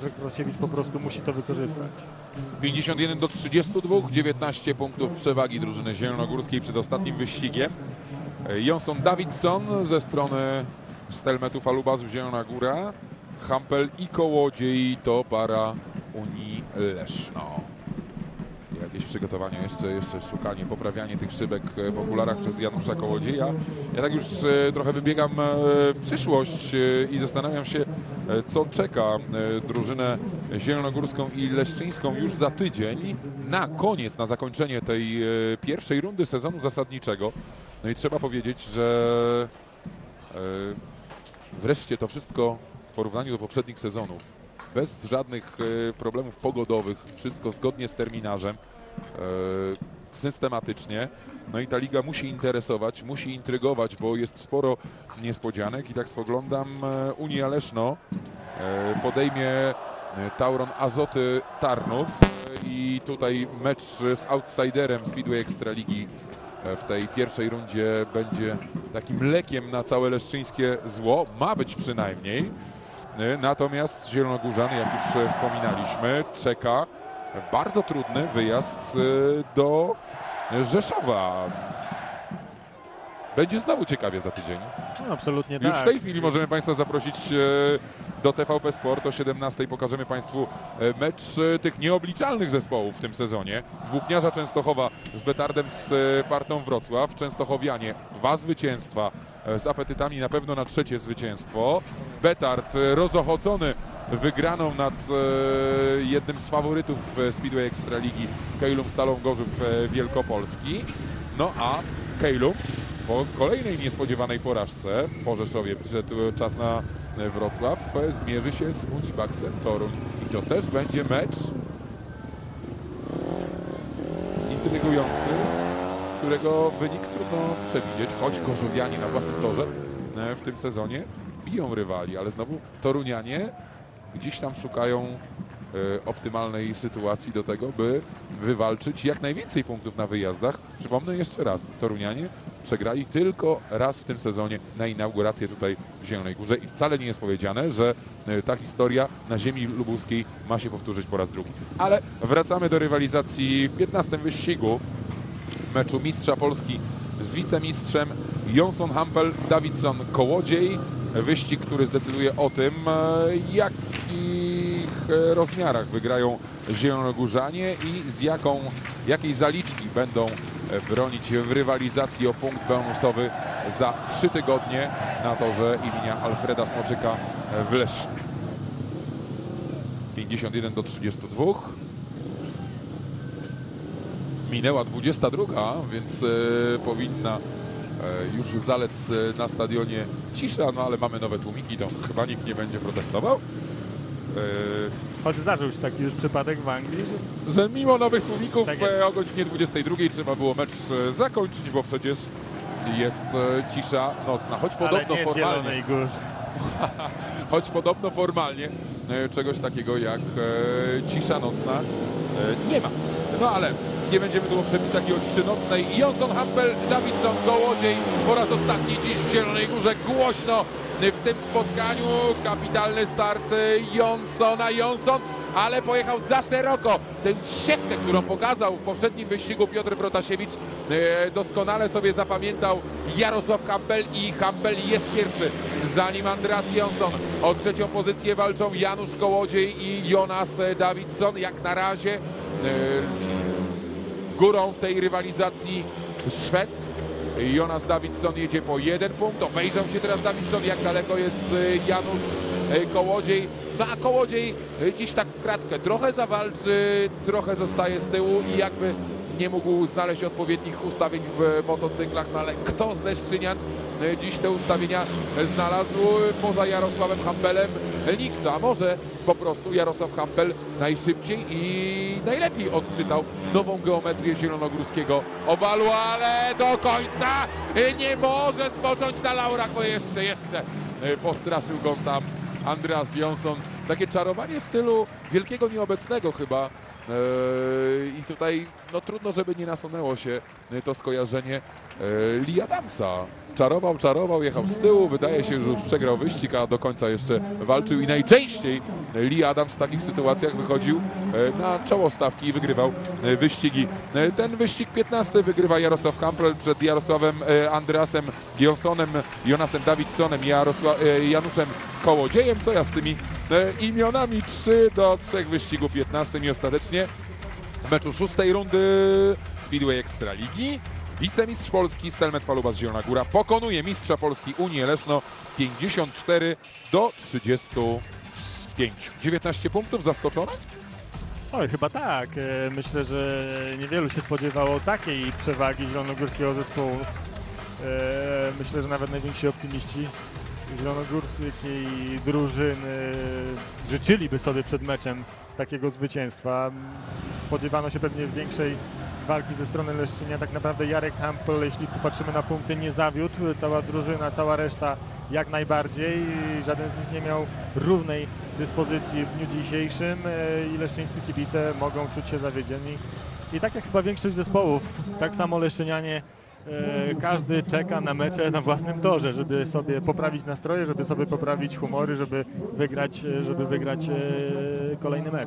że Krosiewicz po prostu musi to wykorzystać. 51 do 32, 19 punktów przewagi drużyny zielonogórskiej przed ostatnim wyścigiem. Jonson Davidson ze strony Stelmetu Falubazu Zielona Góra. Hampel i Kołodziej to para Unii Leszno. Jakieś przygotowanie, jeszcze, jeszcze szukanie, poprawianie tych szybek w okularach przez Janusza Kołodzieja. Ja tak już e, trochę wybiegam e, w przyszłość e, i zastanawiam się, co czeka e, drużynę zielonogórską i leszczyńską już za tydzień na koniec, na zakończenie tej e, pierwszej rundy sezonu zasadniczego. No i trzeba powiedzieć, że e, wreszcie to wszystko w porównaniu do poprzednich sezonów bez żadnych e, problemów pogodowych, wszystko zgodnie z terminarzem, e, systematycznie. No i ta liga musi interesować, musi intrygować, bo jest sporo niespodzianek i tak spoglądam, e, Unia Leszno e, podejmie e, Tauron Azoty Tarnów i tutaj mecz z outsiderem Speedway Ekstraligi w tej pierwszej rundzie będzie takim lekiem na całe leszczyńskie zło, ma być przynajmniej. Natomiast Zielonogórzan, jak już wspominaliśmy, czeka bardzo trudny wyjazd e, do Rzeszowa. Będzie znowu ciekawie za tydzień. No, absolutnie Już tak. w tej chwili możemy Państwa zaprosić e, do TVP Sport. O 17 pokażemy Państwu e, mecz tych nieobliczalnych zespołów w tym sezonie. Włókniarza Częstochowa z Betardem z Partą Wrocław. Częstochowianie dwa zwycięstwa z apetytami na pewno na trzecie zwycięstwo. Betard rozochocony wygraną nad e, jednym z faworytów Speedway Ekstraligi Kejlum Stalą Gorzów e, Wielkopolski. No a Kejlum po kolejnej niespodziewanej porażce po Rzeszowie przyszedł czas na e, Wrocław. Zmierzy się z Unibaxem Toruń. I to też będzie mecz intrygujący, którego wynik trudno przewidzieć, choć Gorzowianie na własnym torze w tym sezonie biją rywali, ale znowu Torunianie gdzieś tam szukają e, optymalnej sytuacji do tego, by wywalczyć jak najwięcej punktów na wyjazdach. Przypomnę jeszcze raz, Torunianie przegrali tylko raz w tym sezonie na inaugurację tutaj w Zielonej Górze i wcale nie jest powiedziane, że e, ta historia na ziemi lubuskiej ma się powtórzyć po raz drugi. Ale wracamy do rywalizacji w 15 wyścigu meczu Mistrza Polski z wicemistrzem Jonson Hampel, Davidson Kołodziej. Wyścig, który zdecyduje o tym, e, jakich e, rozmiarach wygrają Zielonogórzanie i z jaką, jakiej zaliczki będą e, bronić w rywalizacji o punkt bonusowy za trzy tygodnie na torze imienia Alfreda Smoczyka e, w Lesznie. 51 do 32. Minęła 22, więc powinna już zalec na stadionie cisza, no ale mamy nowe tłumiki, to chyba nikt nie będzie protestował. E, Choć zdarzył się taki już przypadek w Anglii, że że mimo nowych tłumików Tak e, o godzinie 22 trzeba było mecz e, zakończyć, bo przecież jest cisza nocna, choć ale podobno nie w formalnie, choć podobno formalnie czegoś takiego jak cisza nocna nie ma. No ale nie będziemy tu o przepisach i o ciszy nocnej. Jonson Hampel, Davidson, Gołodziej po raz ostatni dziś w Zielonej Górze. Głośno w tym spotkaniu. Kapitalny start e, Jonsona. Jonson ale pojechał za szeroko. Tę siewkę, którą pokazał w poprzednim wyścigu Piotr Protasiewicz, e, doskonale sobie zapamiętał Jarosław Hampel i Hampel jest pierwszy. Zanim Andreas Jonsson o trzecią pozycję walczą Janusz Kołodziej i Jonas Davidson. Jak na razie e, górą w tej rywalizacji Szwed. Jonas Davidson jedzie po jeden punkt. Obejrzał się teraz Davidson, jak daleko jest e, Janusz e, Kołodziej. No a Kołodziej e, dziś tak kratkę trochę zawalczy, trochę zostaje z tyłu i jakby nie mógł znaleźć odpowiednich ustawień w motocyklach, no ale kto z Leszczynian dziś te ustawienia znalazł poza Jarosławem Hampelem? Nikt, a może po prostu Jarosław Hampel najszybciej i najlepiej odczytał nową geometrię zielonogórskiego obalu, ale do końca nie może spocząć na laurach, bo jeszcze, jeszcze postraszył go tam Andreas Jonsson. Takie czarowanie stylu wielkiego nieobecnego chyba E, I tutaj no, trudno, żeby nie nasunęło się e, to skojarzenie e, Lee Adamsa. Czarował, czarował, jechał z tyłu. Wydaje się, że już przegrał wyścig, a do końca jeszcze walczył. I najczęściej Lee Adams w takich sytuacjach wychodził e, na czoło stawki i wygrywał e, wyścigi. E, Ten wyścig 15 wygrywa Jarosław Kampel przed Jarosławem Andreasem Gionsonem, Jonasem Davidsonem i Januszem Kołodziejem. Co ja z tymi imionami? 3 do 3 wyścigu 15 i ostatecznie w meczu szóstej rundy Speedway Ekstraligi. Wicemistrz Polski Stelmet Falubas Zielona Góra pokonuje mistrza Polski Unię Leszno 54 do 35. 19 punktów zaskoczony? Oj, chyba tak. E, Myślę, że niewielu się spodziewało takiej przewagi zielonogórskiego zespołu. E, Myślę, że nawet najwięksi optymiści zielonogórskiej drużyny życzyliby sobie przed meczem takiego zwycięstwa. Spodziewano się pewnie większej walki ze strony Leszczynia. Tak naprawdę Jarek Hampel, jeśli popatrzymy na punkty, nie zawiódł. Cała drużyna, cała reszta jak najbardziej. Żaden z nich nie miał równej dyspozycji w dniu dzisiejszym e, i leszczyńscy kibice mogą czuć się zawiedzieni. I tak jak chyba większość zespołów, tak samo leszczynianie e, każdy czeka na mecze na własnym torze, żeby sobie poprawić nastroje, żeby sobie poprawić humory, żeby wygrać, e, żeby wygrać kolejny mecz.